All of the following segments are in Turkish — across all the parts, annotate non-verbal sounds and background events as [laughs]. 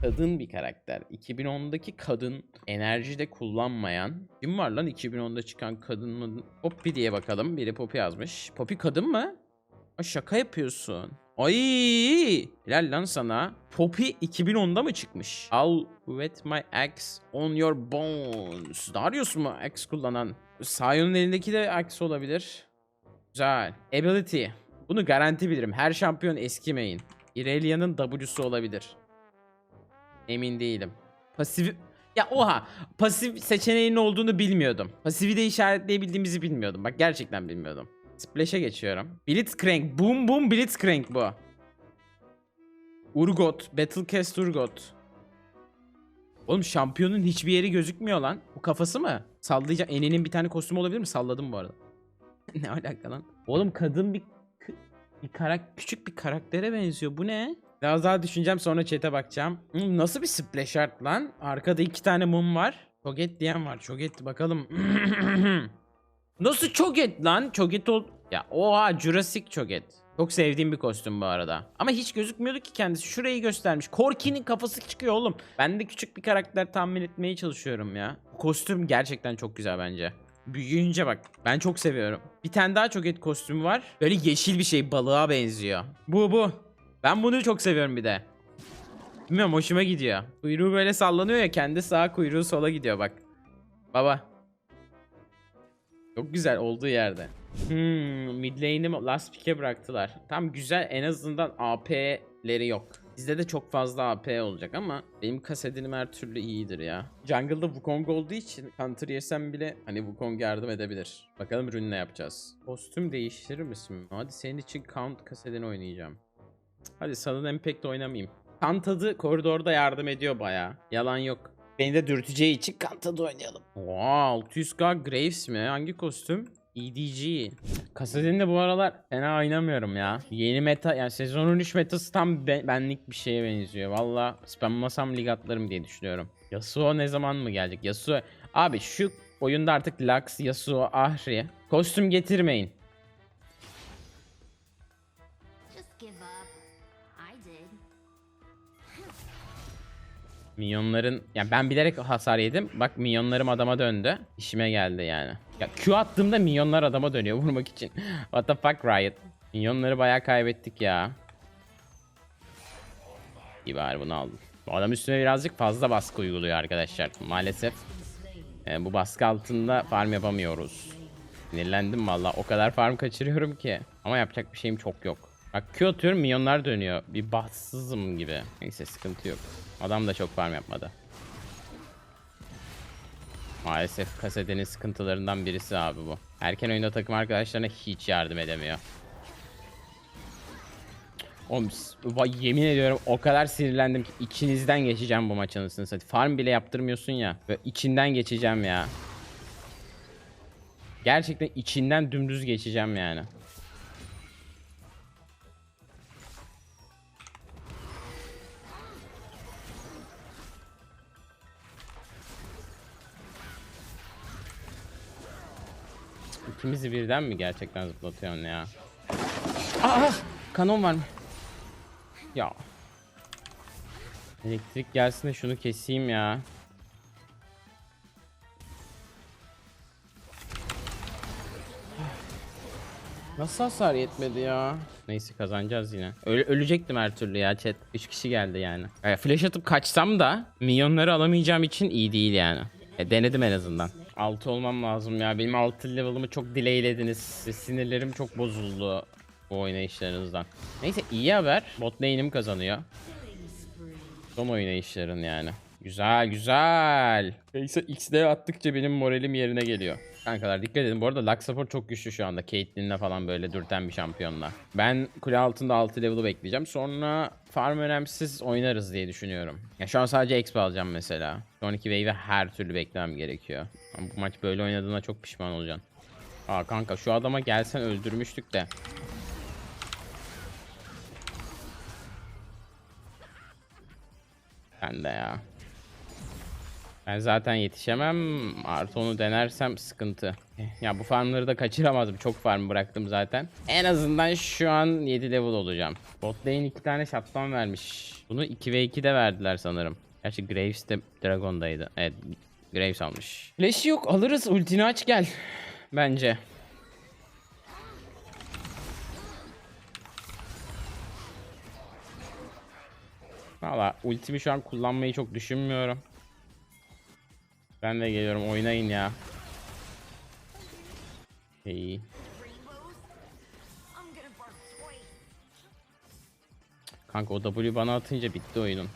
Kadın bir karakter. 2010'daki kadın enerjide kullanmayan. Kim var lan 2010'da çıkan kadın mı? Poppy diye bakalım. Biri Poppy yazmış. Poppy kadın mı? Aa, şaka yapıyorsun. Ay, helal lan sana. Poppy 2010'da mı çıkmış? I'll wet my axe on your bones. Darius mu axe kullanan? Sion'un elindeki de axe olabilir. Güzel. Ability. Bunu garanti bilirim. Her şampiyon eski main. Irelia'nın W'su olabilir. Emin değilim. Pasif... Ya oha! Pasif seçeneğinin olduğunu bilmiyordum. Pasifi de işaretleyebildiğimizi bilmiyordum. Bak gerçekten bilmiyordum. Splash'e geçiyorum. Blitzcrank. Boom boom Blitzcrank bu. Urgot. Battlecast Urgot. Oğlum şampiyonun hiçbir yeri gözükmüyor lan. Bu kafası mı? Sallayacağım. Ene'nin bir tane kostümü olabilir mi? Salladım bu arada. [laughs] ne alaka lan? Oğlum kadın bir bir karak küçük bir karaktere benziyor. Bu ne? Biraz daha düşüneceğim sonra chat'e bakacağım. Hmm, nasıl bir splash art lan? Arkada iki tane mum var. Çoget diyen var. Çoget bakalım. [clears throat] nasıl çoget lan? Çoget ol... Ya oha Jurassic çoget. Çok sevdiğim bir kostüm bu arada. Ama hiç gözükmüyordu ki kendisi. Şurayı göstermiş. Corky'nin kafası çıkıyor oğlum. Ben de küçük bir karakter tahmin etmeye çalışıyorum ya. Kostüm gerçekten çok güzel bence. Büyüyünce bak ben çok seviyorum. Bir tane daha çok et kostümü var. Böyle yeşil bir şey balığa benziyor. Bu bu. Ben bunu çok seviyorum bir de. Bilmiyorum hoşuma gidiyor. Kuyruğu böyle sallanıyor ya kendi sağa kuyruğu sola gidiyor bak. Baba. Çok güzel olduğu yerde. Hmm, mid lane'i last pick'e bıraktılar. Tam güzel en azından AP'leri yok. Bizde de çok fazla AP olacak ama benim kasedinim her türlü iyidir ya. Jungle'da Wukong olduğu için counter yesem bile hani Wukong yardım edebilir. Bakalım rune ne yapacağız. Kostüm değiştirir misin? Hadi senin için count kasedini oynayacağım. Hadi Sudden Impact oynamayayım. Kantadı koridorda yardım ediyor baya. Yalan yok. Beni de dürteceği için Kantadı oynayalım. Wow 600k Graves mi? Hangi kostüm? EDG. Kasadin'de bu aralar fena oynamıyorum ya. Yeni meta yani sezon 13 metası tam be- benlik bir şeye benziyor. Valla spamlasam lig atlarım diye düşünüyorum. Yasuo ne zaman mı gelecek? Yasuo abi şu oyunda artık Lux, Yasuo, Ahri kostüm getirmeyin. Minyonların ya ben bilerek hasar yedim. Bak minyonlarım adama döndü. İşime geldi yani. Ya Q attığımda minyonlar adama dönüyor [laughs] vurmak için. What the fuck Riot. Minyonları bayağı kaybettik ya. İyi bari bunu aldım. Bu adam üstüne birazcık fazla baskı uyguluyor arkadaşlar. Maalesef e, bu baskı altında farm yapamıyoruz. Sinirlendim valla. O kadar farm kaçırıyorum ki. Ama yapacak bir şeyim çok yok. Bak Q atıyorum minyonlar dönüyor. Bir bahtsızım gibi. Neyse sıkıntı yok. Adam da çok farm yapmadı. Maalesef kasedenin sıkıntılarından birisi abi bu. Erken oyunda takım arkadaşlarına hiç yardım edemiyor. Oğlum yemin ediyorum o kadar sinirlendim ki içinizden geçeceğim bu maçın anasını. Farm bile yaptırmıyorsun ya. Ve içinden geçeceğim ya. Gerçekten içinden dümdüz geçeceğim yani. İkimizi birden mi gerçekten zıplatıyorsun ya? Aa! Kanon var mı? Ya. Elektrik gelsin de şunu keseyim ya. Nasıl hasar yetmedi ya? Neyse kazanacağız yine. Öl- ölecektim her türlü ya chat. 3 kişi geldi yani. E, flash atıp kaçsam da milyonları alamayacağım için iyi değil yani. E, denedim en azından. 6 olmam lazım ya. Benim 6 level'ımı çok delaylediniz. Sinirlerim çok bozuldu bu oynayışlarınızdan. Neyse iyi haber. Bot lane'im kazanıyor. Son oynayışların yani. Güzel güzel. Neyse XD attıkça benim moralim yerine geliyor. Kankalar dikkat edin. Bu arada Lux çok güçlü şu anda. Caitlyn'le falan böyle dürten bir şampiyonla. Ben kule altında 6 level'ı bekleyeceğim. Sonra farm önemsiz oynarız diye düşünüyorum. Ya şu an sadece exp alacağım mesela. Sonraki wave'i her türlü beklemem gerekiyor. Ama bu maç böyle oynadığına çok pişman olacaksın. Aa kanka şu adama gelsen öldürmüştük de. Ben de ya. Ben zaten yetişemem. Artı onu denersem sıkıntı. Ya bu farmları da kaçıramazdım. Çok farm bıraktım zaten. En azından şu an 7 level olacağım. Bot lane 2 tane shutdown vermiş. Bunu 2 ve 2 de verdiler sanırım. Gerçi Graves de Dragon'daydı. Evet Graves almış. Flash'i yok alırız. Ultini aç gel. Bence. Valla ultimi şu an kullanmayı çok düşünmüyorum. Ben de geliyorum oynayın ya. İyi. Kanka o W bana atınca bitti oyunun.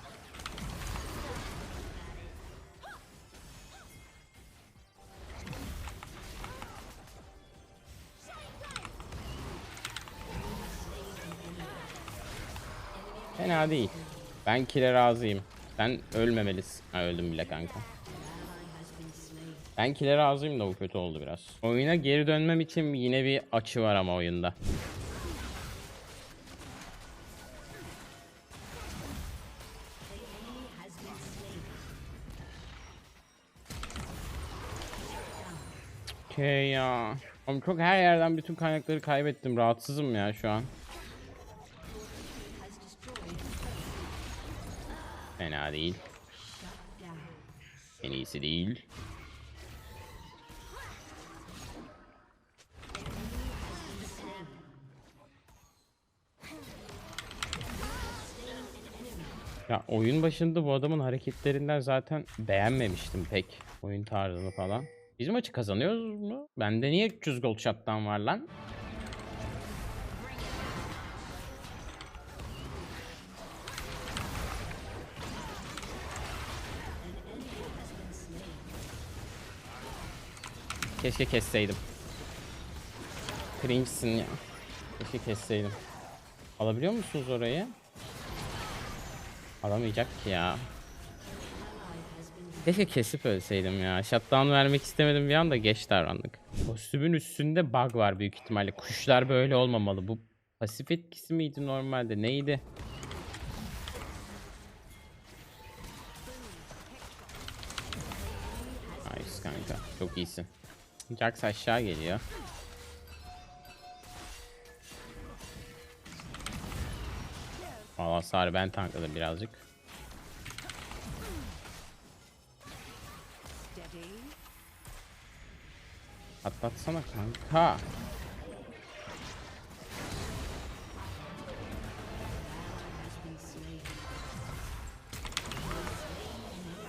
Fena değil. Ben kile razıyım. Sen ölmemelisin. Ha öldüm bile kanka. Ben kile razıyım da bu kötü oldu biraz. Oyuna geri dönmem için yine bir açı var ama oyunda. Okey ya. Oğlum çok her yerden bütün kaynakları kaybettim. Rahatsızım ya şu an. Fena değil. En iyisi değil. Ya oyun başında bu adamın hareketlerinden zaten beğenmemiştim pek oyun tarzını falan. Biz maçı kazanıyoruz mu? Bende niye 300 gold shot'tan var lan? Keşke kesseydim. Cringe'sin ya. Keşke kesseydim. Alabiliyor musunuz orayı? Alamayacak ki ya. Keşke kesip ölseydim ya. Shutdown vermek istemedim bir anda geç davrandık. Kostümün üstünde bug var büyük ihtimalle. Kuşlar böyle olmamalı. Bu pasif etkisi miydi normalde? Neydi? Nice kanka. Çok iyisin. Jax aşağı geliyor. Valla sarı ben tankladım birazcık. Atlatsana kanka.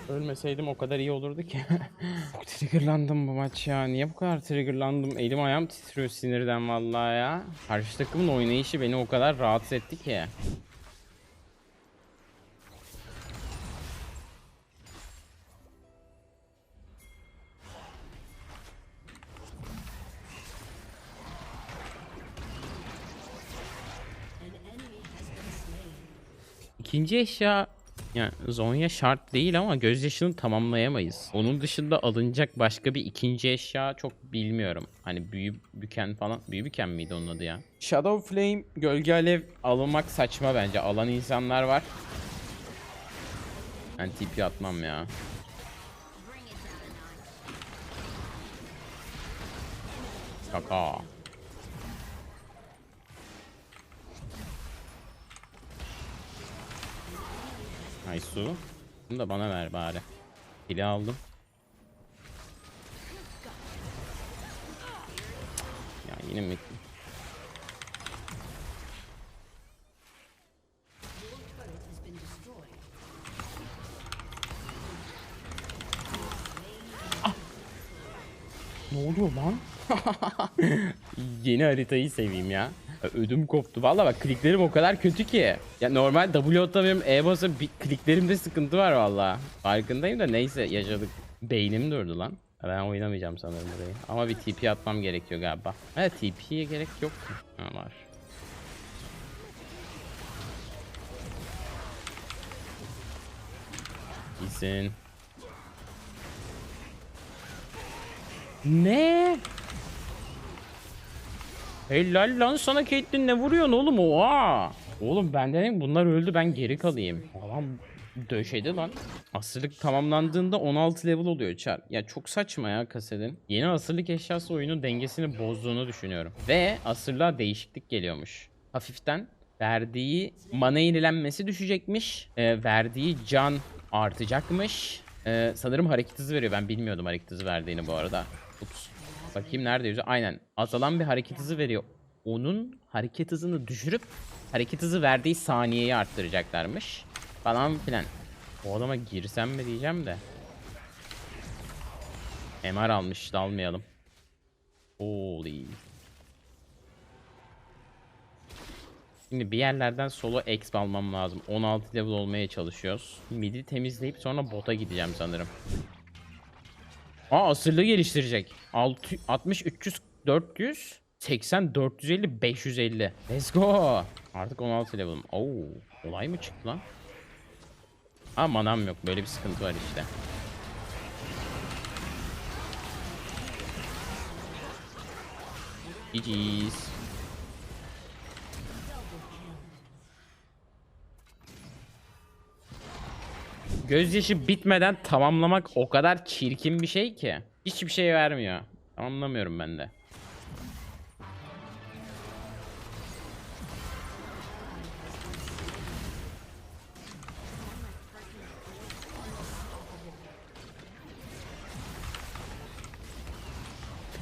Ölmeseydim o kadar iyi olurdu ki. [laughs] Çok triggerlandım bu maç ya. Niye bu kadar triggerlandım? Elim ayağım titriyor sinirden vallahi ya. Karşı takımın oynayışı beni o kadar rahatsız etti ki. İkinci eşya yani Zonya şart değil ama gözyaşını tamamlayamayız. Onun dışında alınacak başka bir ikinci eşya çok bilmiyorum. Hani büyü büken falan. Büyü büken miydi onun adı ya? Shadow Flame, gölge alev alınmak saçma bence. Alan insanlar var. Ben TP atmam ya. Kaka. Ay su. Bunu da bana ver bari. Pili aldım. Ya yine mi? Ah! Ne oluyor lan? [laughs] Yeni haritayı seveyim ya. Ödüm koptu. Valla bak kliklerim o kadar kötü ki. Ya normal W atamıyorum. E basıyorum. Bir kliklerimde sıkıntı var valla. Farkındayım da neyse yaşadık. Beynim durdu lan. Ben oynamayacağım sanırım burayı. Ama bir TP atmam gerekiyor galiba. Evet TP'ye gerek yok. Ha var. İyisin. Ne? Helal lan sana Caitlyn ne vuruyorsun oğlum oha. Oğlum ben dedim bunlar öldü ben geri kalayım. Adam döşedi lan. Asırlık tamamlandığında 16 level oluyor Çar. Ya çok saçma ya kasetin. Yeni asırlık eşyası oyunun dengesini bozduğunu düşünüyorum. Ve asırlığa değişiklik geliyormuş. Hafiften verdiği mana yenilenmesi düşecekmiş. Ee, verdiği can artacakmış. Ee, sanırım hareket hızı veriyor. Ben bilmiyordum hareket hızı verdiğini bu arada. Ups. Bakayım nerede yüzü? Aynen. Azalan bir hareket hızı veriyor. Onun hareket hızını düşürüp hareket hızı verdiği saniyeyi arttıracaklarmış. Falan filan. O adama girsem mi diyeceğim de. MR almış dalmayalım. Holy. Şimdi bir yerlerden solo exp almam lazım. 16 level olmaya çalışıyoruz. Midi temizleyip sonra bota gideceğim sanırım. Aa asırlığı geliştirecek. 6, 60, 300, 400, 80, 450, 550. Let's go. Artık 16 level'ım. Oo, olay mı çıktı lan? Aa manam yok. Böyle bir sıkıntı var işte. GG's. Gözyaşı bitmeden tamamlamak o kadar çirkin bir şey ki. Hiçbir şey vermiyor. Anlamıyorum ben de.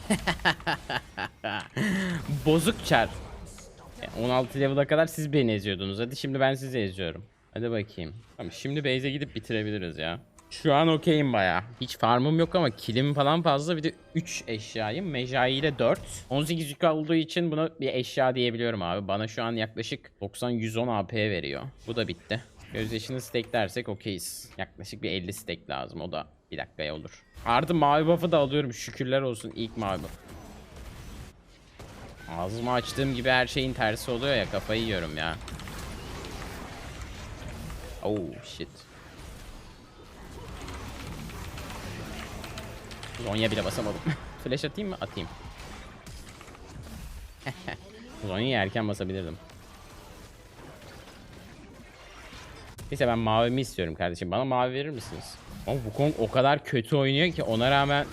[laughs] Bozuk çar. E, 16 level'a kadar siz beni eziyordunuz. Hadi şimdi ben sizi eziyorum. Hadi bakayım. Tamam şimdi base'e gidip bitirebiliriz ya. Şu an okeyim baya. Hiç farmım yok ama kilim falan fazla. Bir de 3 eşyayım. Mecai ile 4. 18 yük olduğu için buna bir eşya diyebiliyorum abi. Bana şu an yaklaşık 90-110 AP veriyor. Bu da bitti. Gözyaşını stacklersek okeyiz. Yaklaşık bir 50 stack lazım. O da bir dakikaya olur. Artı mavi buff'ı da alıyorum. Şükürler olsun ilk mavi buff. Ağzımı açtığım gibi her şeyin tersi oluyor ya kafayı yiyorum ya. Oh shit. Zonya bile basamadım. [laughs] Flash atayım mı? Atayım. [laughs] Zonya'yı erken basabilirdim. Neyse ben mavimi istiyorum kardeşim. Bana mavi verir misiniz? Ama bu Kong o kadar kötü oynuyor ki ona rağmen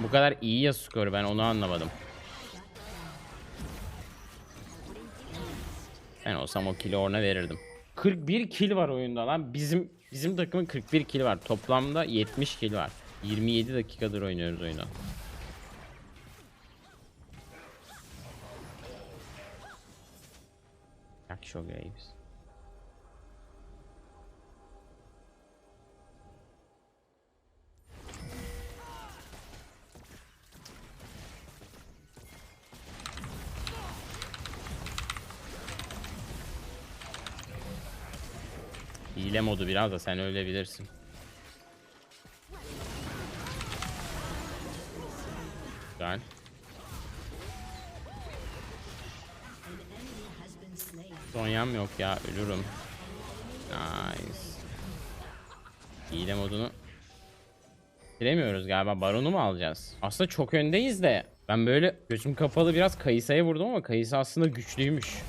bu kadar iyi ya skoru ben onu anlamadım. Ben olsam o kill'i ona verirdim. 41 kill var oyunda lan. Bizim bizim takımın 41 kill var. Toplamda 70 kill var. 27 dakikadır oynuyoruz oyunu. Action Graves. Hile modu biraz da sen öyle bilirsin. Güzel. Sonyam yok ya ölürüm. Nice. Hile modunu Giremiyoruz galiba. Baronu mu alacağız? Aslında çok öndeyiz de. Ben böyle gözüm kapalı biraz Kayısa'ya vurdum ama Kayısa aslında güçlüymüş.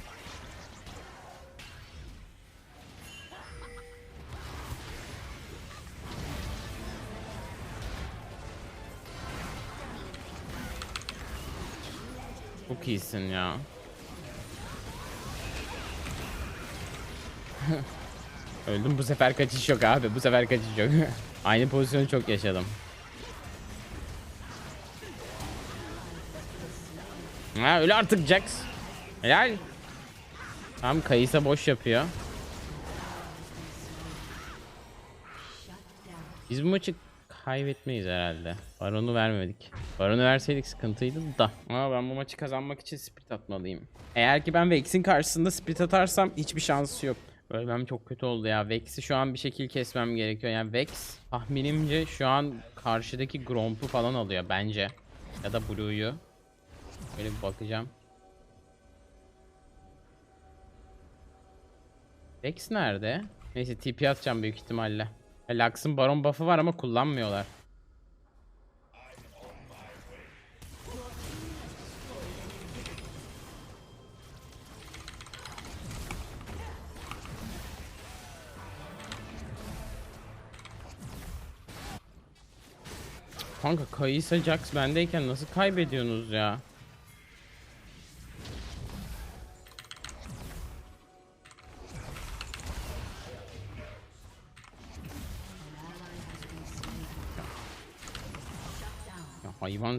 Çok iyisin ya. [laughs] Öldüm bu sefer kaçış yok abi. Bu sefer kaçış yok. [laughs] Aynı pozisyonu çok yaşadım. Ha öyle artık Jax. Helal. Tam Kayısa boş yapıyor. Biz bu maçı kaybetmeyiz herhalde. Baron'u vermedik. Baron'u verseydik sıkıntıydı da. Ama ben bu maçı kazanmak için split atmalıyım. Eğer ki ben Vex'in karşısında split atarsam hiçbir şansı yok. Ölmem çok kötü oldu ya. Vex'i şu an bir şekilde kesmem gerekiyor. Yani Vex tahminimce şu an karşıdaki Gromp'u falan alıyor bence. Ya da Blue'yu. Böyle bir bakacağım. Vex nerede? Neyse TP atacağım büyük ihtimalle. E, Lux'ın baron buff'ı var ama kullanmıyorlar. Kanka Kayısa Jax bendeyken nasıl kaybediyorsunuz ya?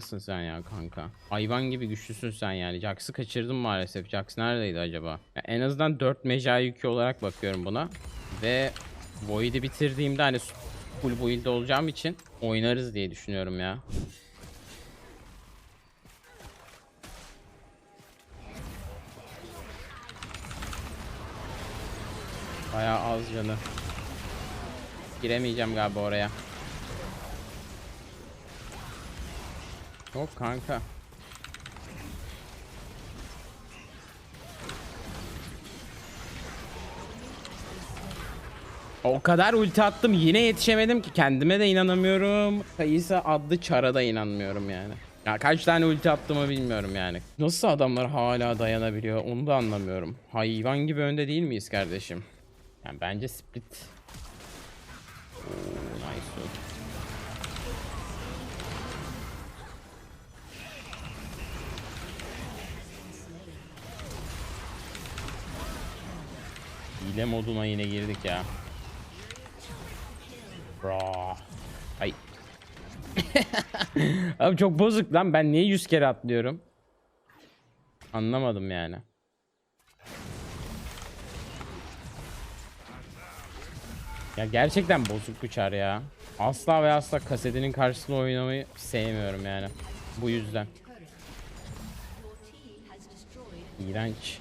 Hayvansın sen ya kanka. Hayvan gibi güçlüsün sen yani. Jax'ı kaçırdım maalesef. Jax neredeydi acaba? Ya en azından 4 meca yükü olarak bakıyorum buna. Ve Void'i bitirdiğimde hani full build olacağım için oynarız diye düşünüyorum ya. Bayağı az canı. Giremeyeceğim galiba oraya. Yok kanka. O kadar ulti attım yine yetişemedim ki kendime de inanamıyorum. Kayısa adlı çara da inanmıyorum yani. Ya kaç tane ulti attığımı bilmiyorum yani. Nasıl adamlar hala dayanabiliyor onu da anlamıyorum. Hayvan gibi önde değil miyiz kardeşim? Yani bence split. Hile moduna yine girdik ya. Bro. Ay. [laughs] Abi çok bozuk lan. Ben niye 100 kere atlıyorum? Anlamadım yani. Ya gerçekten bozuk uçar ya. Asla ve asla kasetinin karşısında oynamayı sevmiyorum yani. Bu yüzden. İğrenç.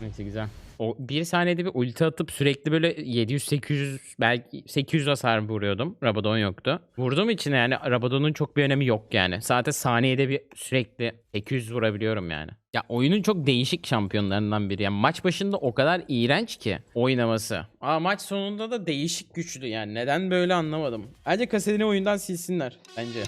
Neyse güzel. O bir saniyede bir ulti atıp sürekli böyle 700-800 belki 800 hasar vuruyordum. Rabadon yoktu. Vurduğum için yani Rabadon'un çok bir önemi yok yani. Zaten saniyede bir sürekli 800 vurabiliyorum yani. Ya oyunun çok değişik şampiyonlarından biri. Yani maç başında o kadar iğrenç ki oynaması. Aa maç sonunda da değişik güçlü yani. Neden böyle anlamadım. Bence kasetini oyundan silsinler bence.